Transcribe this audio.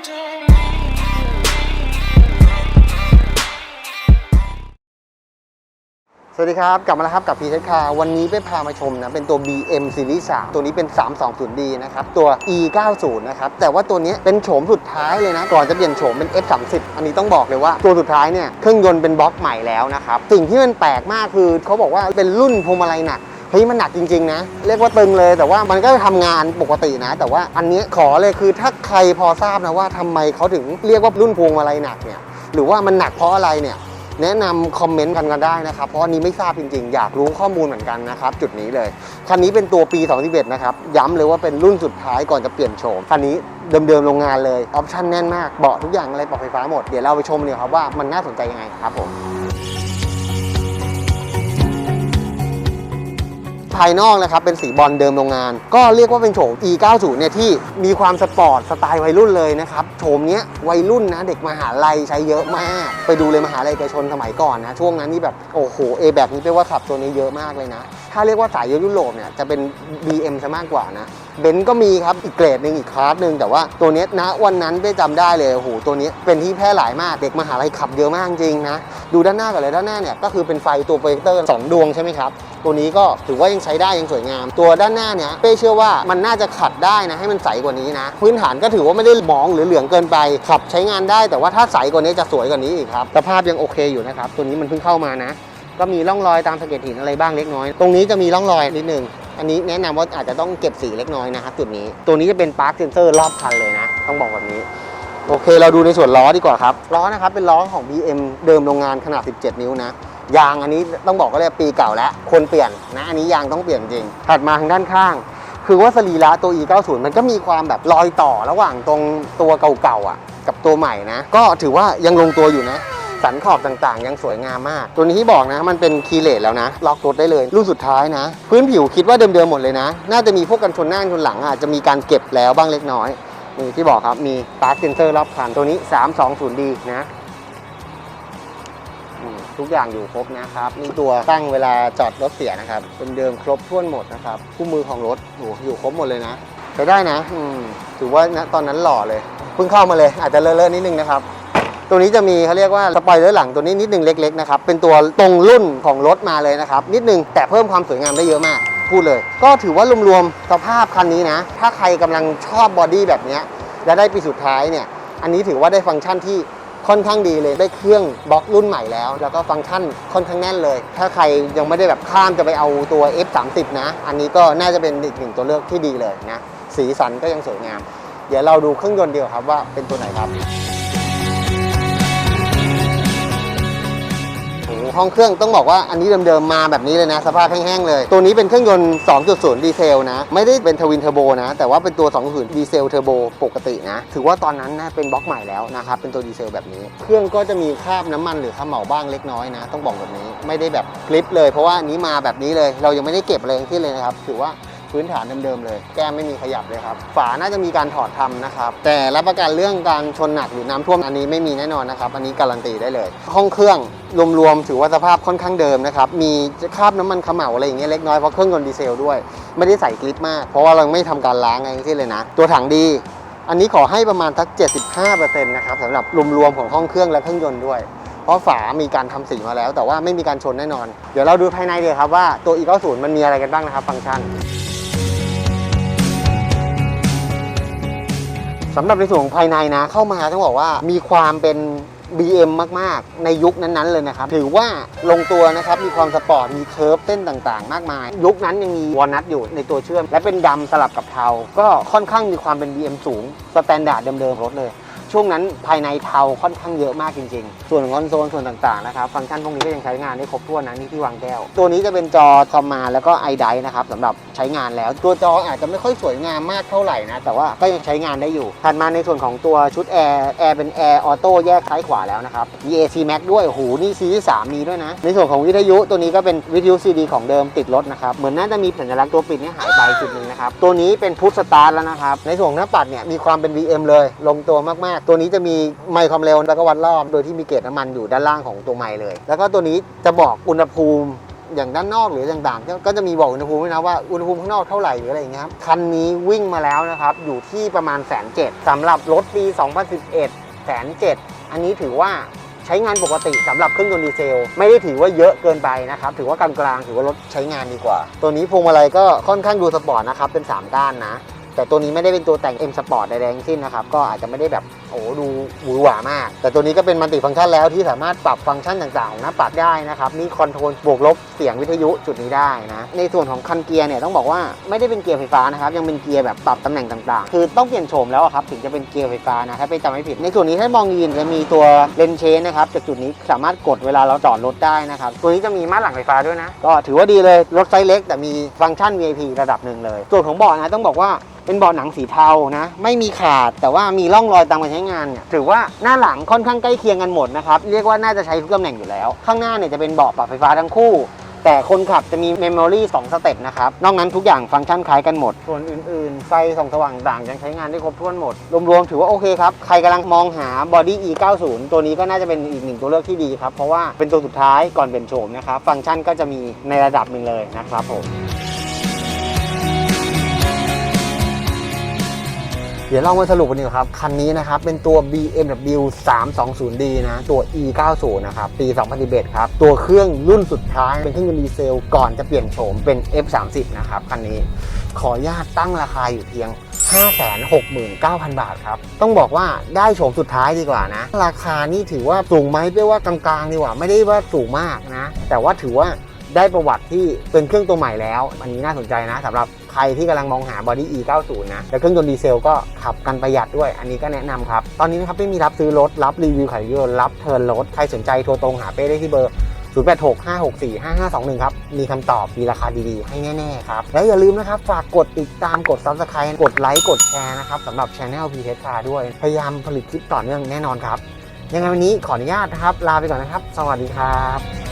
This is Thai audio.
สวัสดีครับ กลับมาแล้วครับกับพีเทคคาวันนี้ไปพามาชมนะ เป็นตัว BM Series 3 ตัวนี้เป็น 320D นะครับ ตัว E 9 0 นะครับ แต่ว่าตัวนี้เป็นโฉมสุดท้ายเลยนะ ก่อนจะเปลี่ยนโฉมเป็น F 3 0 อันนี้ต้องบอกเลยว่าตัวสุดท้ายเนี่ย เครื่องยนต์เป็นบล็อกใหม่แล้วนะครับ สิ่งที่มันแปลกมากคือเขาบอกว่าเป็นรุ่นพวงมาลัยหนัก เฮ้ยมันหนักจริง ๆ นะ เรียกว่าตึงเลยแต่ว่ามันก็ทำงานปกตินะ แต่ว่าอันนี้ขอเลยคือถ้าใครพอทราบนะว่าทำไมเขาถึงเรียกว่ารุ่นพวงมาลัยหนักเนี่ยหรือว่ามันหนักเพราะอะไรเนี่ยแนะนำคอมเมนต์กันกันได้นะครับ เพราะอันนี้ไม่ทราบจริงๆ อยากรู้ข้อมูลเหมือนกันนะครับ จุดนี้เลย คันนี้เป็นตัวปี 2021นะครับ ย้ำเลยว่าเป็นรุ่นสุดท้ายก่อนจะเปลี่ยนโฉม คันนี้เดิมๆโรงงานเลย ออปชั่นแน่นมาก เบาะทุกอย่างอะไรปรับไฟฟ้าหมด เดี๋ยวเราไปชมเลยครับว่ามันน่าสนใจยังไงครับผม ภายนอกนะครับเป็นสีบอลเดิมโรงงาน ก็เรียกว่าเป็นโฉม E 9 0 เนี่ยที่มีความสปอร์ตสไตล์วัยรุ่นเลยนะครับโฉมเนี้ยวัยรุ่นนะเด็กมหาลัยใช้เยอะมาก ไปดูเลยมหาลัยเอกชนสมัยก่อนนะช่วงนั้นนี่แบบโอ้โหเอแบบนี้แปลว่าขับตัวนี้เยอะมากเลยนะ ถ้าเรียกว่าสายยุโรปเนี่ยจะเป็น BM ซะมากกว่านะเบนซ์ก็มีครับอีกเกรดหนึ่งอีกคลาสหนึ่งแต่ว่าตัวนี้ยณวันนั้นได้จำได้เลยโอ้โหตัวนี้เป็นที่แพร่หลายมากเด็กมหาลัยขับเยอะมากจริงนะดูด้านหน้าก่อนเลยด้านหน้าเนี่ยก็คือเป็นไฟตัวโปรเจคเตอร์สองดวงใช่ไหมครับ ตัวนี้ก็ถือว่ายังใช้ได้ยังสวยงาม ตัวด้านหน้าเนี่ยเป้เชื่อว่ามันน่าจะขัดได้นะให้มันใสกว่านี้นะ พื้นฐานก็ถือว่าไม่ได้หมองหรือเหลืองเกินไป ขับใช้งานได้แต่ว่าถ้าใสกว่านี้จะสวยกว่านี้อีกครับสภาพยังโอเคอยู่นะครับตัวนี้มันเพิ่งเข้ามานะ ก็มีร่องรอยตามสะเก็ดหินอะไรบ้างเล็กน้อย ตรงนี้จะมีร่องรอยนิดนึงอันนี้แนะนำว่าอาจจะต้องเก็บสีเล็กน้อยนะครับจุดนี้ตัวนี้จะเป็นปาร์คเซนเซอร์รอบคันเลยนะ ต้องบอกแบบนี้โอเค เราดูในส่วนล้อดีกว่าครับ ล้อนะครับ เป็นล้อของ BM เดิมโรงงานขนาด 17 นิ้วนะ ยางอันนี้ต้องบอกก็เลยปีเก่าแล้วควรเปลี่ยนนะอันนี้ยางต้องเปลี่ยนจริงถัดมาทางด้านข้าง คือว่าสรีระตัว E 9 0 มันก็มีความแบบรอยต่อระหว่างตรงตัวเก่าๆอะ กับตัวใหม่นะ ก็ถือว่ายังลงตัวอยู่นะสันขอบต่างๆ ยังสวยงามมาก ตัวนี้ที่บอกนะ มันเป็นคีย์เลสแล้วนะ ล็อกรถได้เลยรุ่นสุดท้ายนะ พื้นผิวคิดว่าเดิมๆหมดเลยนะ น่าจะมีพวกกันชนหน้ากันชนหลังอาจจะมีการเก็บแล้วบ้างเล็กน้อยนี่ที่บอกครับมีปาร์คเซนเซอร์รอบคันตัวนี้ 320D นะ ทุกอย่างอยู่ครบนะครับนี่ตัวตั้งเวลาจอดรถเสียนะครับเป็นเดิมครบถ้วนหมดนะครับคู่มือของรถโอ้อยู่ครบหมดเลยนะใช้ได้นะอืมถือว่าณตอนนั้นหล่อเลยเพิ่งเข้ามาเลย อาจจะเลอะๆนิดนึงนะครับตัวนี้จะมีเขาเรียกว่าสปอยเลอร์หลังตัวนี้นิดนึงเล็กๆนะครับเป็นตัวตรงรุ่นของรถมาเลยนะครับนิดนึงแต่เพิ่มความสวยงามได้เยอะมากพูดเลย ก็ถือว่ารวมๆสภาพคันนี้นะ ถ้าใครกำลังชอบบอดี้แบบนี้และได้ปีสุดท้ายเนี่ย อันนี้ถือว่าได้ฟังก์ชันที่ ค่อนข้างดีเลยได้เครื่องบล็อกรุ่นใหม่แล้ว แล้วก็ฟังก์ชันค่อนข้างแน่นเลย ถ้าใครยังไม่ได้แบบข้ามจะไปเอาตัว F30 นะ อันนี้ก็น่าจะเป็นอีกหนึ่งตัวเลือกที่ดีเลยนะสีสันก็ยังสวยงาม เดี๋ยวเราดูเครื่องยนต์เดียวครับว่าเป็นตัวไหนครับ โอ้องเครื่องต้องบอกว่าอันนี้เดิมๆมาแบบนี้เลยนะ สภาพแห้งๆเลย ตัวนี้เป็นเครื่องยนต์ 2.0 ดีเซลนะ ไม่ได้เป็นทวินเทอร์โบนะ แต่ว่าเป็นตัว 2.0 ดีเซลเทอร์โบปกตินะ ถือว่าตอนนั้นนะเป็นบล็อกใหม่แล้วนะครับ เป็นตัวดีเซลแบบนี้ เครื่องก็จะมีคราบน้ำมันหรือข้าเหมาบ้างเล็กน้อยนะ ต้องบอกแบบนี้ ไม่ได้แบบคลิปเลย เพราะว่านี้มาแบบนี้เลย เรายังไม่ได้เก็บอะไรทั้งสิ้นเลยนะครับ ถือว่าพื้นฐานเดิมๆเลย แก้มไม่มีขยับเลยครับ ฝาน่าจะมีการถอดทำนะครับ แต่รับประกันเรื่องการชนหนักหรือน้ำท่วมอันนี้ไม่มีแน่นอนนะครับ อันนี้การันตีได้เลย ห้องเครื่อง รวมๆถือว่าสภาพค่อนข้างเดิมนะครับ มีคราบน้ำมันขม่าอะไรอย่างเงี้ยเล็กน้อยเพราะเครื่องยนต์ดีเซลด้วย ไม่ได้ใส่กลิปมาก เพราะว่าเราไม่ทำการล้างอะไรทั้งสิ้นเลยนะ ตัวถังดี อันนี้ขอให้ประมาณทัก 75%นะครับสำหรับรวมๆของห้องเครื่องและเครื่องยนต์ด้วย เพราะฝามีการทำสีมาแล้ว แต่ว่าไม่มีการชนแน่นอน เดี๋ยวเราดูภายในเลยครับว่าตัว e 9 0 มันมีอะไรกันบ้างนะครับ ฟังก์ชันสำหรับในส่วนของภายในนะเข้ามาต้องบอกว่ามีความเป็น BM มาก ๆ ในยุคนั้น ๆ เลยนะครับ ถือว่าลงตัวนะครับ มีความสปอร์ต มีเคิร์ฟเส้นต่างๆ มากมาย ยุคนั้นยังมีวอลนัทอยู่ในตัวเชื่อม และเป็นดำสลับกับเทา ก็ค่อนข้างมีความเป็น BM สูง สแตนดาร์ดเดิม ๆ รถเลย ช่วงนั้นภายในเทาค่อนข้างเยอะมากจริง ๆ ส่วนคอนโซลส่วนต่างๆนะครับฟังก์ชันพวกนี้ก็ยังใช้งานได้ครบถ้วนนะนี่ที่วางแก้ว ตัวนี้จะเป็นจอคอมมาแล้วก็ไอไดนะครับสำหรับใช้งานแล้ว ตัวจออาจจะไม่ค่อยสวยงามมากเท่าไหร่นะแต่ว่าก็ยังใช้งานได้อยู่ถัดมาในส่วนของตัวชุดแอร์แอร์เป็นแอร์ออโต้แยกซ้ายขวาแล้วนะครับมี AC Max ด้วยโอ้โหนี่ซีรีส์3มีด้วยนะ ในส่วนของวิทยุตัวนี้ก็เป็นวิทยุ CD ของเดิมติดรถนะครับเหมือนน่าจะมีสัญลักษณ์ตัวปิดนี่หายไปจุดหนึ่งนะครับตัวนี้เป็นพุทสตาร์แล้วนะครับในส่วนหน้าปัดเนี่ยมีความเป็น VM เลย ลงตัวมากตัวนี้จะมีไมค์ความเร็วแล้วก็วัดรอบโดยที่มีเกจน้ำมันอยู่ด้านล่างของตัวไมค์เลย แล้วก็ตัวนี้จะบอกอุณหภูมิอย่างด้านนอกหรือต่างๆก็ก็จะมีบอกอุณหภูมิด้วยนะว่าอุณหภูมิข้างนอกเท่าไหร่หรืออะไรอย่างเงี้ยครับคันนี้วิ่งมาแล้วนะครับอยู่ที่ประมาณแสนเจ็ดสำหรับรถปี 2011แสนเจ็ดอันนี้ถือว่าใช้งานปกติสำหรับเครื่องยนต์ดีเซล ไม่ได้ถือว่าเยอะเกินไปนะครับ ถือว่ากลางๆถือว่ารถใช้งานดีกว่า ตัวนี้พวงมาลัยก็ค่อนข้างดูสปอร์ตนะครับ เป็น 3 ด้านนะ แต่ตัวนี้ไม่ได้เป็นตัวแต่ง M Sport ใดๆทั้งสิ้นนะครับ ก็อาจจะไม่ได้แบบ โอ้โหดูหวือหวามาก แต่ตัวนี้ก็เป็นมัลติฟังก์ชันแล้วที่สามารถปรับฟังก์ชันต่างๆของหน้าปัดได้นะครับมีคอนโทรลบวกลบเสียงวิทยุจุดนี้ได้นะในส่วนของคันเกียร์เนี่ยต้องบอกว่าไม่ได้เป็นเกียร์ไฟฟ้านะครับยังเป็นเกียร์แบบปรับตำแหน่งต่างๆ คือต้องเปลี่ยนโฉมแล้วอะครับถึงจะเป็นเกียร์ไฟฟ้านะถ้าไปจำไม่ผิด ในส่วนนี้ถ้ามองยีนจะมีตัวเลนเชนนะครับจากจุดนี้สามารถกดเวลาเราจอดรถได้นะครับตัวนี้จะมีม่านหลังไฟฟ้าด้วยนะก็ถือว่าดีเลยรถไซส์เล็ก แต่มีฟังก์ชัน VIP ระดับหนึ่งเลย ส่วนของเบาะนะต้องบอกว่าเป็นเบาะหนังสีเทานะไม่มีขาดแต่ว่ามีร่องรอยตามการใช้งานเนี่ยถือว่าหน้าหลังค่อนข้างใกล้เคียงกันหมดนะครับเรียกว่าน่าจะใช้ทุกตำแหน่งอยู่แล้ว ข้างหน้าเนี่ยจะเป็นเบาะปรับไฟฟ้าทั้งคู่ แต่คนขับจะมีเมมโมรี่2สเต็ปนะครับนอกนั้นทุกอย่างฟังก์ชันคล้ายกันหมด ส่วนอื่นๆ ไฟส่องสว่างต่างยังใช้งานได้ครบถ้วนหมด รวมๆถือว่าโอเคครับ ใครกำลังมองหา Body E 90 ตัวนี้ก็น่าจะเป็นอีกหนึ่งตัวเลือกที่ดีครับเพราะว่าเป็นตัวสุดท้ายก่อนเปลี่ยนโฉมนะครับฟังก์ชันก็จะมีในระดับหนึ่งเลยนะครับผม เดี๋ยวเรามาสรุปกันดีกว่าครับ คันนี้นะครับ เป็นตัว BMW 320D นะ ตัว E 90 นะครับ ปี 2011 ครับ ตัวเครื่องรุ่นสุดท้าย เป็นเครื่องยนต์ดีเซล ก่อนจะเปลี่ยนโฉมเป็น F 3 0 นะครับ คันนี้ ขออนุญาตตั้งราคาอยู่เพียง 569,000 บาทครับ ต้องบอกว่าได้โฉมสุดท้ายดีกว่านะ ราคานี่ถือว่าสูงไหมเรียกว่ากลางๆดีกว่า ไม่ได้ว่าสูงมากนะ แต่ว่าถือว่า ได้ประวัติที่เป็นเครื่องตัวใหม่แล้ว อันนี้น่าสนใจนะสำหรับใครที่กำลังมองหา Body E 90 นะและเครื่องยนต์ดีเซลก็ขับกันประหยัดด้วย อันนี้ก็แนะนำครับ ตอนนี้นะครับไม่มีรับซื้อรถ รับรีวิวขายรถรับเทิร์นรถ ใครสนใจโทรตรงหาเป้ได้ที่เบอร์ 0865645521 ครับ มีคำตอบ มีราคาดีๆ ให้แน่ๆครับ และอย่าลืมนะครับ ฝากกดติดตามกด Subscribe กดไลค์กดแชร์นะครับสำหรับ Channel p t าด้วย พยายามผลิตคลิปต่อเนื่องแน่นอนครับยังไงวันนี้ขออนุญาตนะครับลาไปก่อนนะครับ สวัสดีครับ